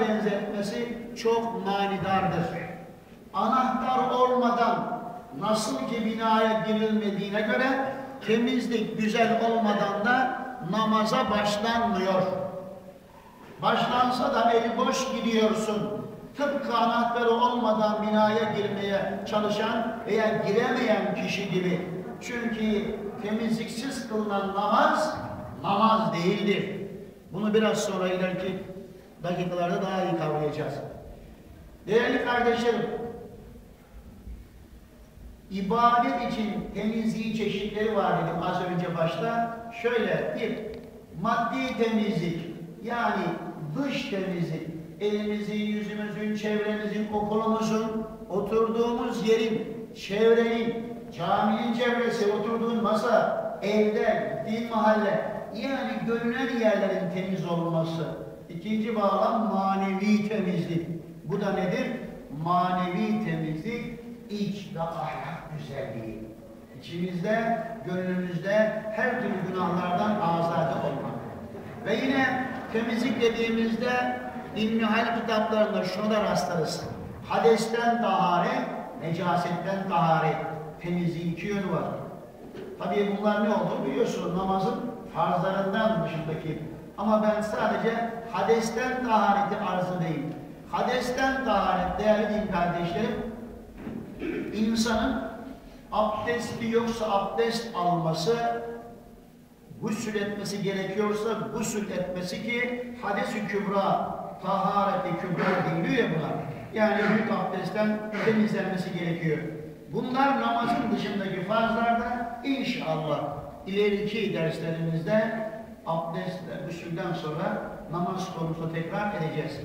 benzetmesi çok manidardır. Anahtar olmadan nasıl ki binaya girilmediğine göre temizlik güzel olmadan da namaza başlanmıyor. Başlansa da eli boş gidiyorsun. Tıpkı anahtarı olmadan binaya girmeye çalışan veya giremeyen kişi gibi. Çünkü temizliksiz kılınan namaz, namaz değildir. Bunu biraz sonra ileriki dakikalarda daha iyi kavrayacağız. Değerli kardeşlerim, ibadet için temizliği çeşitleri var dedim az önce başta. Şöyle bir, maddi temizlik, yani dış temizlik, elimizin, yüzümüzün, çevremizin, okulumuzun, oturduğumuz yerin, çevrenin, caminin çevresi, oturduğun masa, evde, gittiğin mahalle, yani görünen yerlerin temiz olması. İkinci bağlam manevi temizlik. Bu da nedir? Manevi temizlik, iç ve ahlak güzelliği. İçimizde, gönlümüzde her türlü günahlardan azade olmak. Ve yine temizlik dediğimizde İlmihal kitaplarında şuna da rastlarız. Hadesten taharet, necasetten taharet. Temizliğin iki yönü var. Tabii bunlar ne oldu biliyorsunuz namazın farzlarından dışındaki. Ama ben sadece hadesten tahareti arz edeyim. Hadesten taharet değerli din kardeşlerim, insanın abdesti yoksa abdest alması, gusül etmesi gerekiyorsa gusül etmesi ki hades-i kübra, tahareti kübra deniliyor ya buna. Yani büyük abdestten temizlenmesi gerekiyor. Bunlar namazın dışındaki farzlarda inşallah ileriki derslerimizde abdestle, gusülden sonra namaz konusunda tekrar edeceğiz.